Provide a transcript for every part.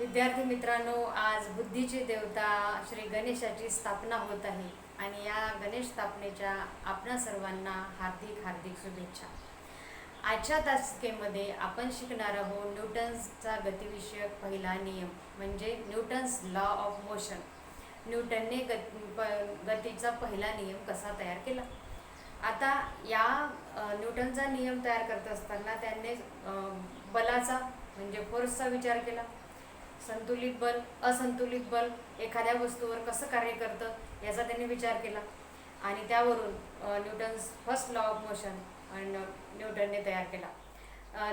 विद्यार्थी मित्रांनो आज बुद्धीची देवता श्री गणेशाची स्थापना होत आहे आणि या गणेश स्थापनेच्या आपणा सर्वांना हार्दिक हार्दिक शुभेच्छा. आजच्या तासिकेमध्ये आपण शिकणार आहोत न्यूटन्सचा गतिविषयक पहिला नियम म्हणजे न्यूटन्स लॉ ऑफ मोशन. न्यूटनने गत प- गतीचा पहिला नियम कसा तयार केला? आता या न्यूटनचा नियम तयार करत असताना त्यांनी बलाचा म्हणजे फोर्सचा विचार केला. संतुलित बल असंतुलित बल एखाद्या वस्तूवर कसं कार्य करतं याचा त्यांनी विचार केला. आणि त्यावरून Newton's first law of motion न्यूटनने तयार केला.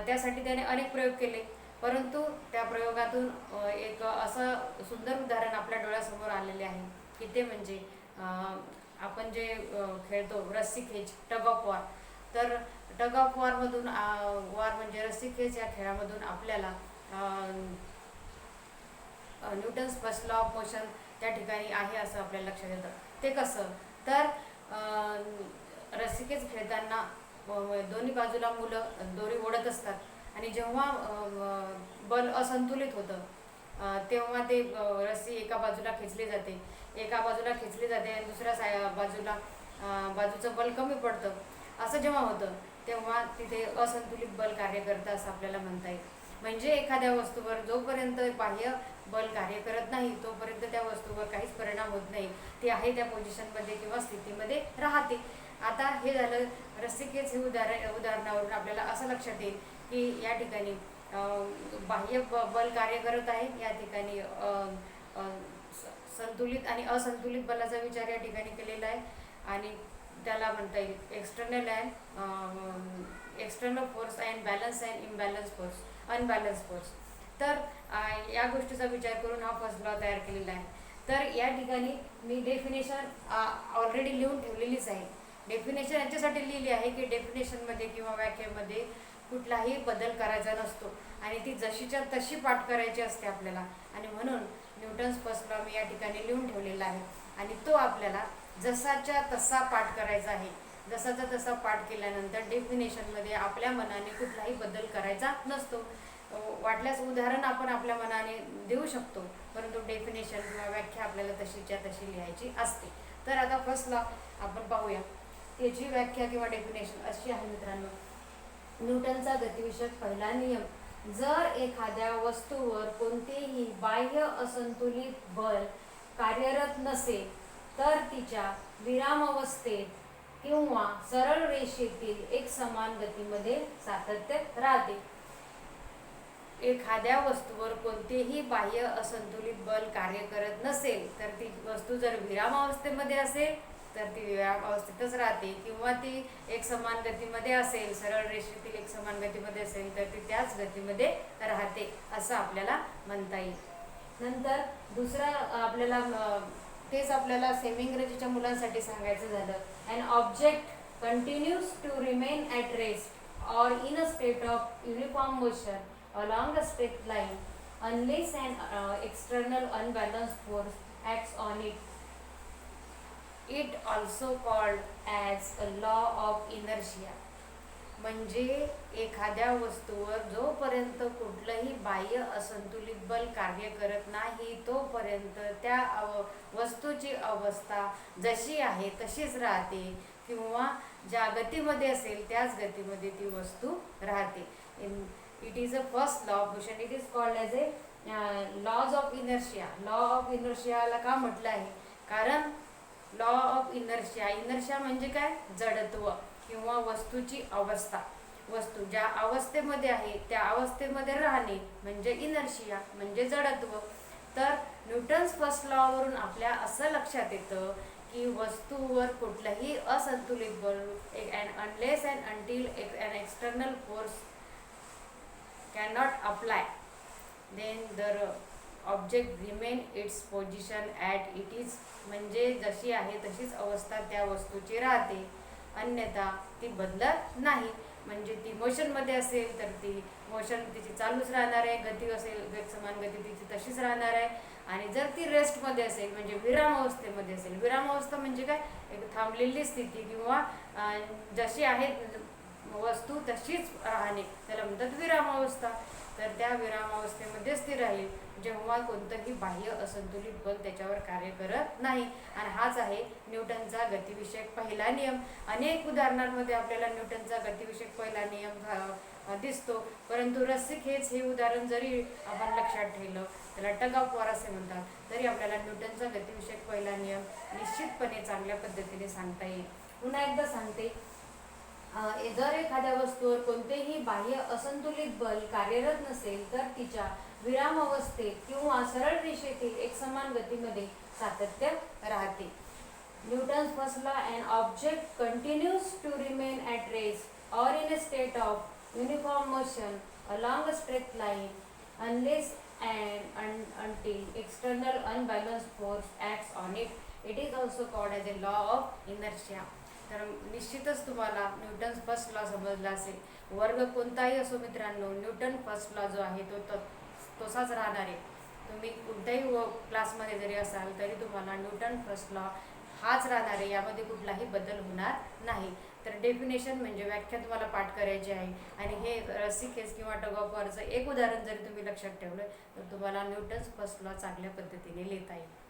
त्यासाठी त्याने अनेक प्रयोग केले. परंतु त्या प्रयोगातून एक असं सुंदर उदाहरण आपल्या डोळ्यासमोर आलेले आहे की ते म्हणजे आपण जे खेळतो रस्सी खेच टग ऑफ वॉर. तर टग ऑफ वॉरमधून वॉर म्हणजे रस्सी खेच या खेळामधून आपल्याला Newton's first law of motion त्या ठिकाणी आहे असं आपल्याला लक्षात येतं. ते कसं? तर रसिकेच रस्सिकेच खेळताना दोन्ही बाजूला मुलं दोरी ओढत असतात. आणि जेव्हा बल असंतुलित होतं तेव्हा ते रस्सी एका बाजूला खेचली जाते. एका बाजूला खेचली जाते आणि दुसऱ्या साय बाजूला बाजूचं बल कमी पडतं. असं जेव्हा होतं तेव्हा तिथे असंतुलित बल कार्य करतं असं आपल्याला म्हणता येईल. म्हणजे एखाद्या वस्तूवर जोपर्यंत बाह्य बल कार्य करत नाही तोपर्यंत त्या वस्तूवर काहीच परिणाम होत नाही. ती आहे त्या पोझिशनमध्ये किंवा स्थितीमध्ये राहते. आता हे झालं रस्सिकेच हे उदाहरण उदाहरणावरून आपल्याला असं लक्षात येईल की या ठिकाणी बाह्य ब- बल कार्य करत आहे. या ठिकाणी संतुलित आणि असंतुलित बलाचा विचार या ठिकाणी केलेला आहे. आणि त्याला म्हणता येईल external and external force and balance and imbalance force unbalance force तर या गोष्टीचा विचार करून हा फर्स्ट लॉ तयार केलेला आहे. तर या ठिकाणी मी डेफिनेशन ऑलरेडी लिहून ठेवलेलीच आहे. डेफिनेशन याच्यासाठी लिहिली आहे की डेफिनेशनमध्ये किंवा व्याख्येमध्ये कुठलाही बदल करायचा नसतो. आणि ती जशीच्या तशी पाठ करायची असते आपल्याला. आणि म्हणून न्यूटन्स फर्स्ट लॉ मी या ठिकाणी लिहून ठेवलेला आहे. आणि तो आपल्याला जसाच्या तसा पाठ करायचा आहे. जसाचा तसा पाठ केल्यानंतर डेफिनेशनमध्ये आपल्या मनाने कुठलाही बदल करायचा नसतो. वाटल्यास उदाहरण आपण आपल्या मनाने देऊ शकतो परंतु डेफिनेशन किंवा व्याख्या आपल्याला तशीच्या तशी लिहायची असते. तर आता फर्स्ट लॉ आपण पाहूया. त्याची व्याख्या किंवा डेफिनेशन अशी आहे मित्रांनो. न्यूटनचा गतिविषयक पहिला नियम जर एखाद्या वस्तूवर कोणतेही बाह्य असंतुलित बल कार्यरत नसेल तर तिच्या विरामावस्थेत किंवा सरळ रेषेतील एक समान गतीमध्ये सातत्य राहते. एखाद्या वस्तूवर कोणतेही बाह्य असंतुलित बल कार्य करत नसेल तर ती वस्तू जर विरामावस्थेमध्ये असेल तर ती विरामावस्थेतच राहते. किंवा ती एक समान गतीमध्ये असेल सरळ रेषेतील एक समान गतीमध्ये असेल तर ती त्याच गतीमध्ये राहते असं आपल्याला म्हणता येईल. नंतर दुसरा आपल्याला तेच आपल्याला सेमी इंग्रजीच्या मुलांसाठी सांगायचं झालं. And object continues to remain at rest or in a state of uniform motion along a straight line unless an uh, external unbalanced force acts on it. It also called as a law of inertia. म्हणजे एखाद्या वस्तूवर जोपर्यंत कुठलंही बाह्य असंतुलित बल कार्य करत नाही तोपर्यंत त्या अव वस्तूची अवस्था जशी आहे तशीच राहते किंवा ज्या गतीमध्ये असेल त्याच गतीमध्ये ती वस्तू राहते it is a first law of motion it is called as a laws of inertia law of इनर्शियाला का म्हटलं आहे? कारण लॉ ऑफ इनर्शिया इनर्शिया म्हणजे काय? जडत्व किंवा वस्तूची अवस्था. वस्तू ज्या अवस्थेमध्ये आहे त्या अवस्थेमध्ये राहणे म्हणजे इनर्शिया म्हणजे जडत्व. तर न्यूटन्स फर्स्ट लॉवरून आपल्या असं लक्षात येतं की वस्तूवर कुठलंही असंतुलित बल and unless and until and external force cannot apply then the object remain its position at it is म्हणजे जशी आहे तशीच अवस्था त्या वस्तूची राहते. अन्यथा ती बदलत नाही. म्हणजे ती मोशनमध्ये असेल तर ती मोशन तिची चालूच राहणार आहे गती असेल समान गती तिची तशीच राहणार आहे. आणि जर ती रेस्टमध्ये असेल म्हणजे विराम अवस्थेमध्ये असेल विराम अवस्था म्हणजे काय? एक थांबलेली स्थिती किंवा जशी आहे वस्तू तशीच राहणे. म्हणतात विरामावस्था तर त्या विरामावस्थेमध्ये स्थिर राहील. जेव्हा कोणतंही बाह्य असंतुलित बल त्याच्यावर कार्य करत नाही. आणि हाच आहे न्यूटनचा गतिविषयक पहिला नियम. अनेक उदाहरणांमध्ये आपल्याला न्यूटनचा गतिविषयक पहिला नियम दिसतो. परंतु रस्सिक हेच हे उदाहरण जरी आपण लक्षात ठेवलं त्याला टग ऑफ वॉर असे म्हणतात. तरी आपल्याला न्यूटनचा गतिविषयक पहिला नियम निश्चितपणे चांगल्या पद्धतीने सांगता येईल. पुन्हा एकदा सांगते. जर एखाद्या वस्तूवर कोणतेही बाह्य असंतुलित बल कार्यरत नसेल तर तिच्या विराम अवस्थेत किंवा सरळ रेषेतील एक समान गतीमध्ये सातत्य राहते. न्यूटन्स बसला and object continues to remain at rest or in a state of uniform motion along a straight line unless and until external unbalance force act on it it is also called as a law of inertia तर निश्चितच तुम्हाला Newton first law समजला असेल. वर्ग कोणताही असो मित्रांनो Newton first law जो आहे तो त- तसाच राहणार आहे. तुम्ही कोणत्याही व क्लासमध्ये जरी असाल तरी तुम्हाला न्यूटन फर्स्ट लॉ हाच राहणार आहे. यामध्ये कुठलाही बदल होणार नाही. तर डेफिनेशन म्हणजे व्याख्या तुम्हाला पाठ करायची आहे. आणि हे रसिकेस किंवा टगॉफरचं एक उदाहरण जरी तुम्ही लक्षात ठेवलं तर तुम्हाला न्यूटन्स फर्स्ट लॉ चांगल्या पद्धतीने लिहिता येईल.